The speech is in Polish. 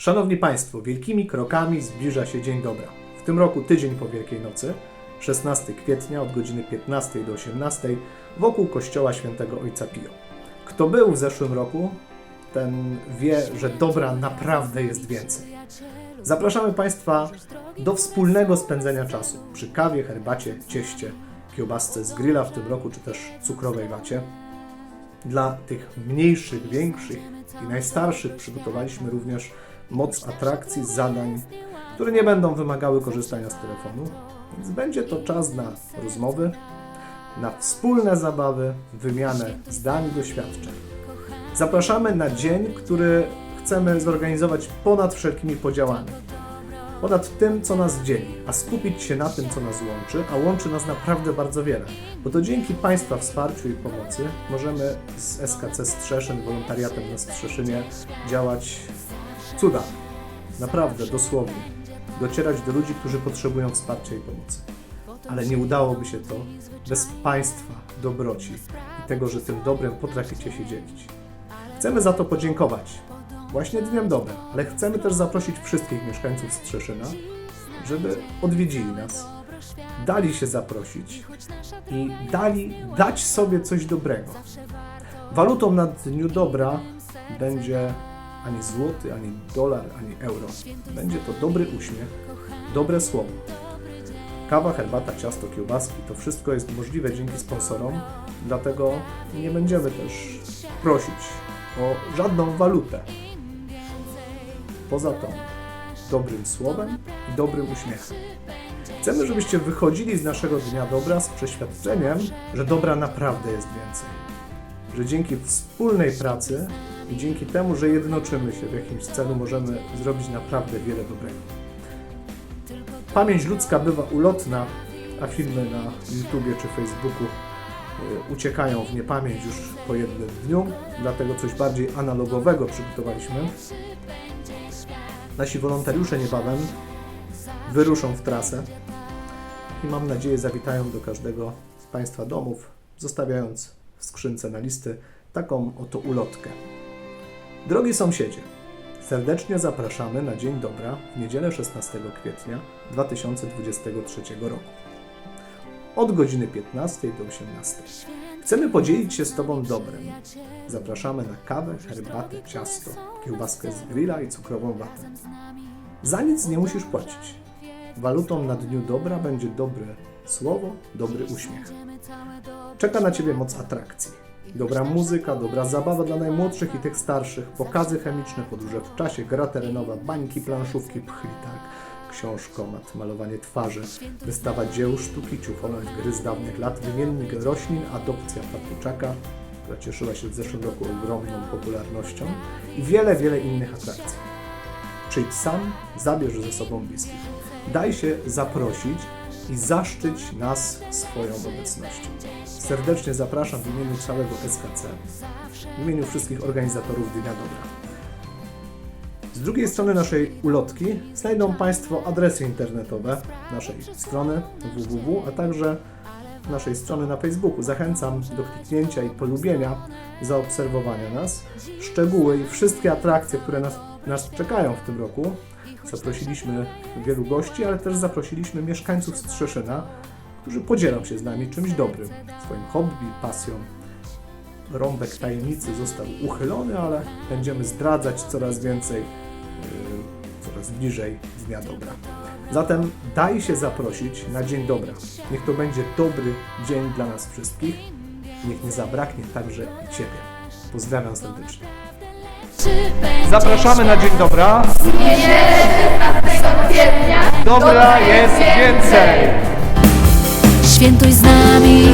Szanowni Państwo, wielkimi krokami zbliża się Dzień Dobra. W tym roku tydzień po Wielkiej Nocy, 16 kwietnia od godziny 15 do 18 wokół kościoła świętego Ojca Pio. Kto był w zeszłym roku, ten wie, że dobra naprawdę jest więcej. Zapraszamy Państwa do wspólnego spędzenia czasu przy kawie, herbacie, cieście, kiełbasce z grilla w tym roku, czy też cukrowej wacie. Dla tych mniejszych, większych i najstarszych przygotowaliśmy również moc atrakcji, zadań, które nie będą wymagały korzystania z telefonu, więc będzie to czas na rozmowy, na wspólne zabawy, wymianę zdań doświadczeń. Zapraszamy na dzień, który chcemy zorganizować ponad wszelkimi podziałami. Ponad tym, co nas dzieli, a skupić się na tym, co nas łączy, a łączy nas naprawdę bardzo wiele. Bo to dzięki Państwa wsparciu i pomocy możemy z SKC Strzeszyn, wolontariatem na Strzeszynie działać cuda. Naprawdę, dosłownie. Docierać do ludzi, którzy potrzebują wsparcia i pomocy. Ale nie udałoby się to bez Państwa dobroci i tego, że tym dobrem potraficie się dzielić. Chcemy za to podziękować właśnie Dniem Dobra, ale chcemy też zaprosić wszystkich mieszkańców Strzeszyna, żeby odwiedzili nas, dali się zaprosić i dali dać sobie coś dobrego. Walutą na Dniu Dobra będzie ani złoty, ani dolar, ani euro. Będzie to dobry uśmiech, dobre słowo. Kawa, herbata, ciasto, kiełbaski to wszystko jest możliwe dzięki sponsorom, dlatego nie będziemy też prosić o żadną walutę. Poza tą dobrym słowem i dobrym uśmiechem. Chcemy, żebyście wychodzili z naszego dnia dobra z przeświadczeniem, że dobra naprawdę jest więcej. Że dzięki wspólnej pracy i dzięki temu, że jednoczymy się w jakimś celu, możemy zrobić naprawdę wiele dobrego. Pamięć ludzka bywa ulotna, a filmy na YouTubie czy Facebooku y, uciekają w niepamięć już po jednym dniu, dlatego coś bardziej analogowego przygotowaliśmy. Nasi wolontariusze niebawem wyruszą w trasę i mam nadzieję zawitają do każdego z Państwa domów, zostawiając w skrzynce na listy taką oto ulotkę. Drogi sąsiedzie, serdecznie zapraszamy na Dzień Dobra w niedzielę 16 kwietnia 2023 roku. Od godziny 15 do 18. Chcemy podzielić się z Tobą dobrem. Zapraszamy na kawę, herbatę, ciasto, kiełbaskę z grilla i cukrową watę. Za nic nie musisz płacić. Walutą na Dniu Dobra będzie dobre słowo, dobry uśmiech. Czeka na Ciebie moc atrakcji. Dobra muzyka, dobra zabawa dla najmłodszych i tych starszych, pokazy chemiczne, podróże w czasie, gra terenowa, bańki, planszówki, pchlitark, książkomat, malowanie twarzy, wystawa dzieł sztuki, ciuchować gry z dawnych lat, wymiennik roślin, adopcja patuczaka, która cieszyła się w zeszłym roku ogromną popularnością i wiele, wiele innych atrakcji. Przyjdź sam, zabierz ze sobą bliskich. Daj się zaprosić i zaszczyć nas swoją obecnością. Serdecznie zapraszam w imieniu całego SKC, w imieniu wszystkich organizatorów Dnia Dobra. Z drugiej strony naszej ulotki znajdą Państwo adresy internetowe naszej strony www, a także naszej strony na Facebooku. Zachęcam do kliknięcia i polubienia, zaobserwowania nas. Szczegóły i wszystkie atrakcje, które nas, nas czekają w tym roku. Zaprosiliśmy wielu gości, ale też zaprosiliśmy mieszkańców Strzeszyna, którzy podzielą się z nami czymś dobrym, swoim hobby, pasją. Rąbek tajemnicy został uchylony, ale będziemy zdradzać coraz więcej, yy, coraz bliżej Dnia Dobra. Zatem daj się zaprosić na Dzień Dobra. Niech to będzie dobry dzień dla nas wszystkich. Niech nie zabraknie także i Ciebie. Pozdrawiam serdecznie. Zapraszamy na Dzień Dobra. Dobra jest więcej. Świętuj z nami,